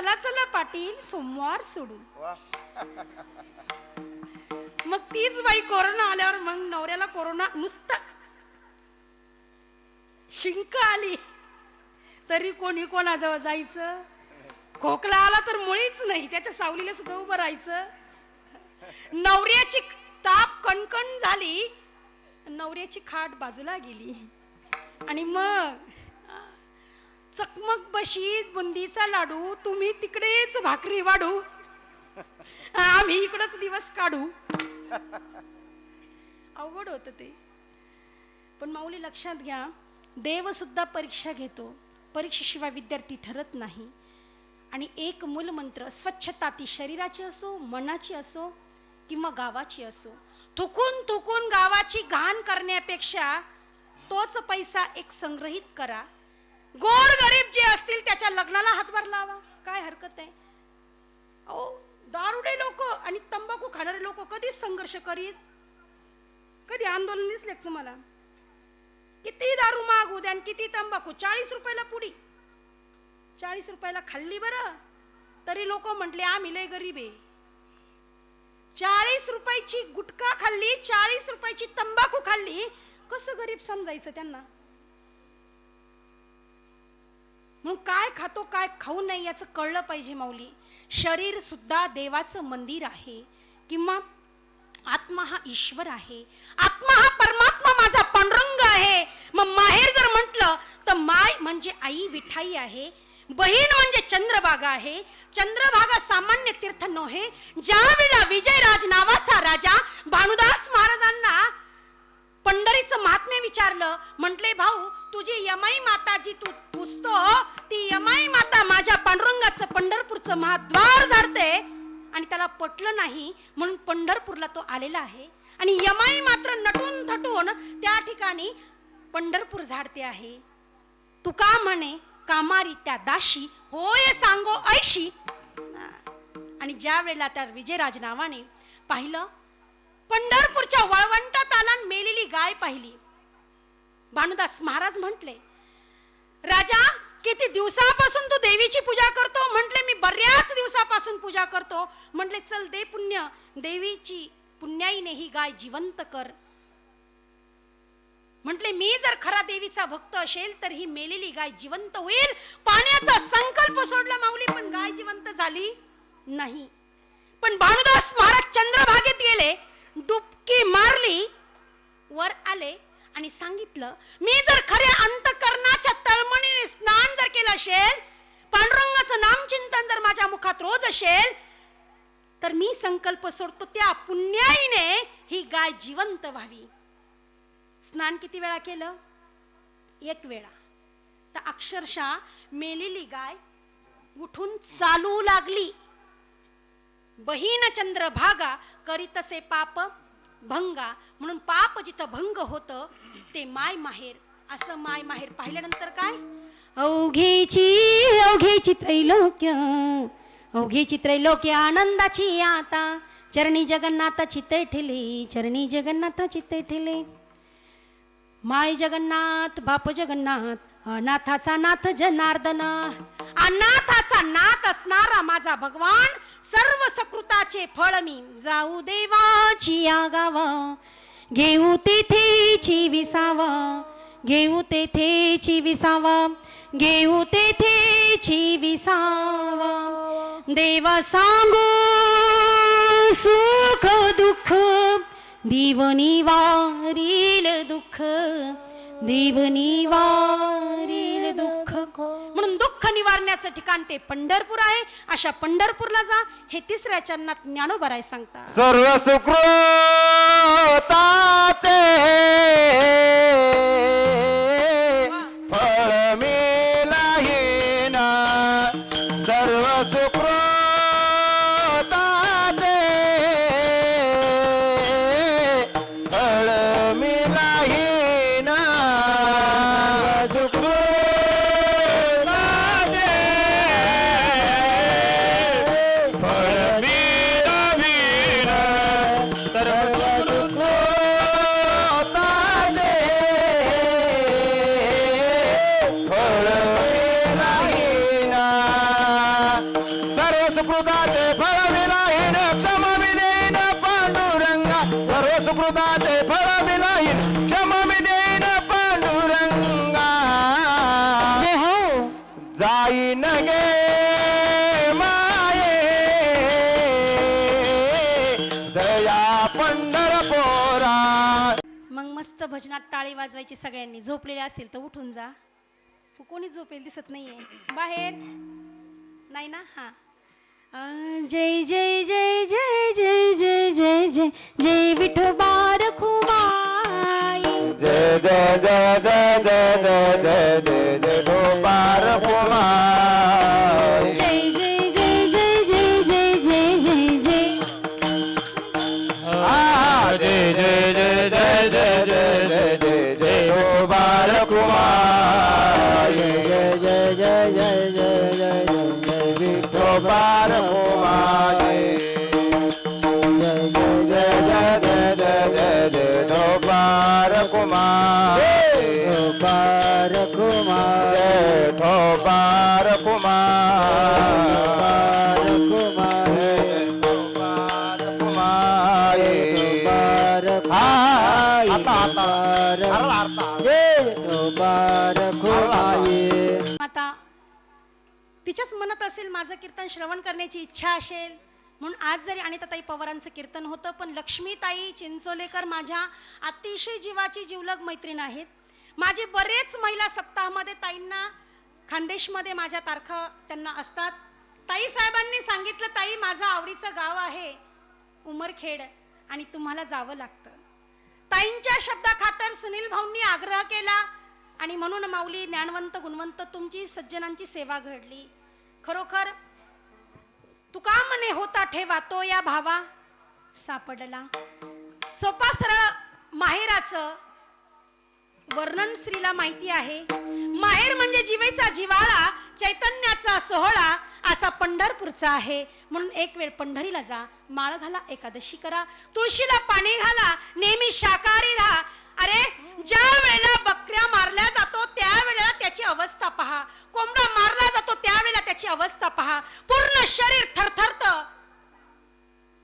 चला चला पाटील सोमवार सोडू वा. मग तीच बाई कोरोना आल्यावर मग नवऱ्याला कोरोना नुसता शिंक आली. तरी कोणी कोणाजवळ जायचं? खोकला आला तर मुळीच नाही त्याच्या सावलीला सुद्धा उभं राहायचं. नवऱ्याची ताप कणकण झाली नवऱ्याची खाट बाजूला गेली. आणि मग चकमक बशीत बुंदीचा लाडू तुम्ही तिकडेच भाकरी वाढू. आम्ही इकडच दिवस काढू. अवघड होत ते. पण माऊली लक्षात घ्या देव सुद्धा परीक्षा घेतो. परीक्षेशिवाय विद्यार्थी ठरत नाही. आणि एक मूलमंत्र स्वच्छता ती शरीराची असो मनाची असो किंवा गावाची असो. थुकून थुकून गावाची घाण करण्यापेक्षा तोच पैसा एक संग्रहित करा. गोर गरीब जे असतील त्याच्या लग्नाला हातभार लावा. काय हरकत आहे? अहो दारुडे लोक आणि तंबाखू खाणारे लोक कधीच संघर्ष करीत कधी आंदोलन दिसले तुम्हाला? किती दारू मागू द्या आणि किती तंबाखू? चाळीस रुपयाला पुडी. चाळीस रुपयाला खाल्ली बरं. तरी लोक म्हटले आम्ही लय गरीब आहे. चाळीस रुपयाची गुटखा खाल्ली चाळीस रुपयाची तंबाखू खाल्ली. कसं गरीब समजायचं त्यांना? मग काय खातो काय खाऊ नये याचं कळलं पाहिजे माऊली. शरीर सुद्धा देवाचं मंदिर आहे. किंवा आत्मा हा ईश्वर आहे. आत्मा हा परमात्मा माझा पांडुरंग आहे. मग माहेर जर म्हटलं तर माय म्हणजे आई विठाई आहे. बहीण म्हणजे चंद्रभागा आहे. चंद्रभागा सामान्य तीर्थ नव्हे. ज्या वेळेला विजयराज नावाचा राजा भानुदास महाराजांना पंढरीचं महात्म्य विचारलं म्हटले भाऊ तुझी यमाई माता जी तू पुसतो हो, ती यमाई माता माझ्या पांडुरंगाचं पंढरपूरचं महाद्वार झाडते. आणि त्याला पटलं नाही म्हणून पंढरपूरला तो आलेला आहे. आणि यमाई मात्र नटून थटून त्या ठिकाणी पंढरपूर झाडते आहे. तू का म्हणे कामारी त्या दाशी होय सांगो ऐशी. आणि ज्या वेळेला त्या विजयराज नावाने पाहिलं पंढरपूरच्या वळवंटात आला मेलेली गाय पाहिली. भानुदास महाराज म्हटले राजा किती दिवसापासून तू देवीची पूजा करतो? म्हटले मी बऱ्याच दिवसापासून पूजा करतो. म्हटले चल दे पुण्य देवीची पुण्याईने ही गाय जिवंत कर. म्हटले मी जर खरा देवीचा भक्त असेल तर ही मेलेली गाय जिवंत होईल. पाण्याचा संकल्प सोडला माऊली पण गाय जिवंत झाली नाही. पण भानुदास महाराज चंद्रभागेत गेले डुबकी मारली वर आले. आणि सांगितलं मी जर खऱ्या अंतकरणाच्या तळमणीने स्नान जर केलं असेल पांडुरंगाचं नामचिंतन जर माझ्या मुखात रोज असेल तर मी संकल्प सोडतो त्या पुण्याईने ही गाय जिवंत व्हावी. स्नान किती वेळा केलं? एक वेळा. तर अक्षरशः मेलेली गाय उठून चालू लागली. बहीण चंद्र भागा करीतसे पाप भंगा म्हणून पाप जिथं भंग होत ते माय माहेर. असं माय माहेर पाहिल्यानंतर काय? अवघेची अवघेची त्रैलोक्य. अवघेची त्रैलोक्य आनंदाची आता. चरणी जगन्नाथ ते ठेले चरणी जगन्नाथ ते ठेले. माय जगन्नाथ बाप जगन्नाथ अनाथाचा नाथ जनार्दन. अनाथाचा नाथ असणारा माझा भगवान सर्व सकृताचे फळ मी जाऊ देवाची या घेऊ तेथेची विसावा. घेऊ तेथेची विसावा. घेऊ तेथेची विसावा. देवा सांगू सुख दुःख देवनी वारील दुःख. देवनी वारी निवारण्याचं ठिकाण ते पंढरपूर आहे. अशा पंढरपूरला जा. हे तिसऱ्या चरणात ज्ञानोबराय सांगतात. सर्व सुकृताचे. पंढरपोरा मग मस्त भजनात टाळी वाजवायची सगळ्यांनी झोपलेले असतील तर उठून जा कोणी झोपेल दिसत नाहीये बाहेर नाही ना हा जय जय जय जय जय जय जय जय जय विठोबा जय जय जय जय जय जय विठोबार कुमार जय जय जय जय जय जय जय ठोबार कुमार ठोबार कुमार जय ठोबार कुमार कुमार ठोबार कुमार आता आता तुमच्याच मनात असेल माझं कीर्तन श्रवण करण्याची इच्छा असेल. म्हणून आज जरी अनिताताई पवारांचं कीर्तन होतं पण लक्ष्मीताई चिंचोलेकर माझ्या अतिशय जीवाची जीवलग मैत्रीण आहेत. माझे बरेच महिला सप्ताहामध्ये ताईंना खानदेशमध्ये माझ्या तारखा त्यांना असतात. ताई साहेबांनी सांगितलं ताई माझं आवडीचं गाव आहे उमरखेड आणि तुम्हाला जावं लागतं. ताईंच्या शब्दाखातर सुनील भाऊंनी आग्रह केला आणि म्हणून माऊली ज्ञानवंत गुणवंत तुमची सज्जनांची सेवा घडली. खरोखर तुका मने होता ठेवा तो या भावा? सापडला. सोपा सरळ माहेराचं वर्णन स्त्रीला माहिती आहे. माहेर म्हणजे जीवेचा जिवाळा चैतन्याचा सोहळा असा पंढरपूरचा आहे. म्हणून एक वेळ पंढरीला जा माळ घाला एकादशी करा तुळशीला पाणी घाला नेहमी शाकाहारी राहा अरे ज्या वेळेला बकऱ्या मारल्या जातो त्यावेळेला त्याची अवस्था पहा कोंबडा मारला जातो त्यावेळेला त्याची अवस्था पहा. पूर्ण शरीर थरथरत.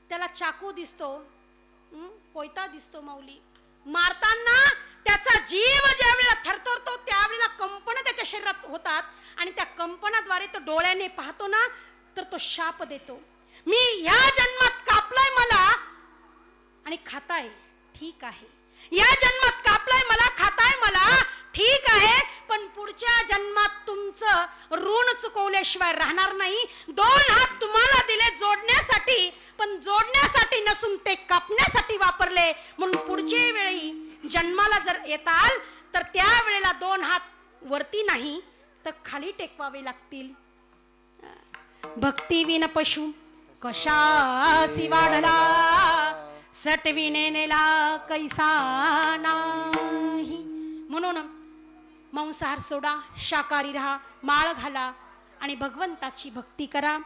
त्याला चाकू दिसतो. कोयता दिसतो माऊली. मारताना त्याचा जीव ज्या वेळेला थरथरतो त्यावेळेला कंपन त्याच्या शरीरात होतात. आणि त्या कंपनाद्वारे तो डोळ्याने पाहतो ना तर तो शाप देतो. मी ह्या जन्मात कापलाय मला आणि खाताय. ठीक आहे. या जन्मात कापलाय मला खाताय मला. ठीक आहे. पण पुढच्या जन्मात तुमचं ऋण चुकवल्याशिवाय राहणार नाही. दोन हात तुम्हाला दिले जोडण्यासाठी पण जोडण्यासाठी नसून ते कापण्यासाठी वापरले. म्हणून पुढच्या वेळी जन्माला जर येताल तर त्या वेळेला दोन हात वरती नाही तर खाली टेकवावे लागतील. भक्तीविन पशु कशासी वाढला सटविने नेला कैसा नाही? म्हणून मांसाहार सोडा शाकाहारी राहा माळ घाला आणि भगवंताची भक्ती करा.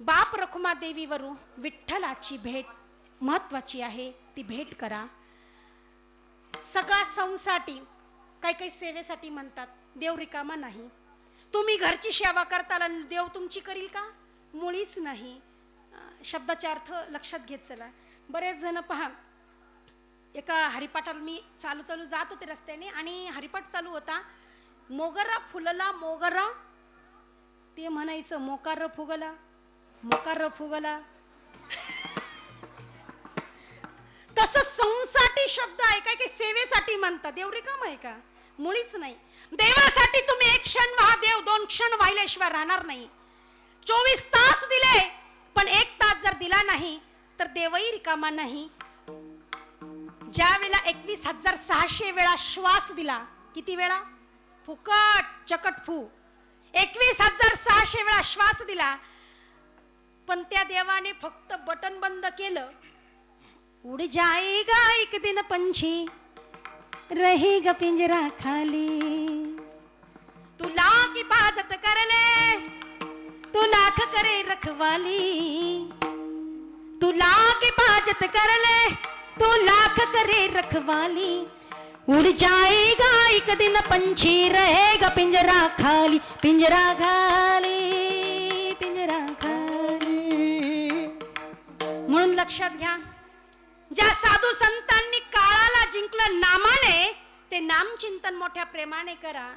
बाप रखुमा देवीवरून विठ्ठलाची भेट महत्वाची आहे ती भेट करा. सगळा संसाठी काही काही सेवेसाठी म्हणतात देव रिकामा नाही. तुम्ही घरची सेवा करताना देव तुमची करील का? मुळीच नाही. शब्दाचा अर्थ लक्षात घेत चला. बरेच जण पहा एका हरिपाठाला मी चालू चालू जात होते रस्त्याने आणि हरिपाठ चालू होता. मोगरा फुलला मोगरा. ते म्हणायचं मोकार फुगला मोकार फुगला. तसं संसाठी शब्द आहे काय की सेवेसाठी म्हणतात देव रिकाम आहे का? मुळीच नाही. देवासाठी तुम्ही एक क्षण महादेव दोन क्षण वाहिल्याशिवाय राहणार नाही. चोवीस तास दिले पण एक तास जर दिला नाही तर देवही रिकामा नाही. ज्या वेळेला एकवीस हजार सहाशे वेळा श्वास दिला किती वेळा? फुकट चकट फू. एकवीस हजार सहाशे वेळा श्वास दिला पण त्या देवाने फक्त बटन बंद केलं. उड जाएगा एक दिन पंछी रहेगा पिंजरा खाली. तू लाख हिफाजत करले तू लाख करे रखवाली. तू लाख हिफाजत करले तो लाख करे रखवाली। उड़ जाएगा एक दिन पंछी रहेगा पिंजरा खाली पिंजरा खाली पिंजरा खाली। म्हणून लक्षात घ्या ज्या साधू संतांनी काळाला जिंकलं नामाने ते नामचिंतन मोठ्या प्रेमाने करा.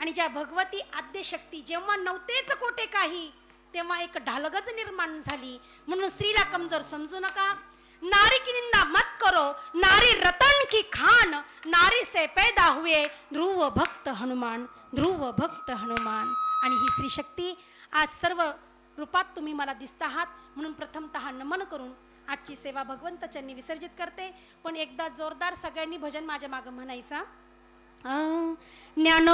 आणि ज्या भगवती आद्यशक्ती जेव्हा नव्हतेच कोठे काही तेव्हा एक ढालगच निर्माण झाली. म्हणून स्त्रीला कमजोर समजू नका. नारी की निंदा मत करो नारी रतन की खान नारी से पैदा हुए ध्रुव भक्त हनुमान ध्रुव भक्त हनुमान. आणि ही श्री शक्ती आज सर्व रूपात तुम्ही मला दिसत आहात म्हणून प्रथमतः नमन करून आजची सेवा भगवंत चरणी विसर्जित करते. पण एकदा जोरदार सगळ्यांनी भजन माझ्या मागं म्हणायचा ज्ञान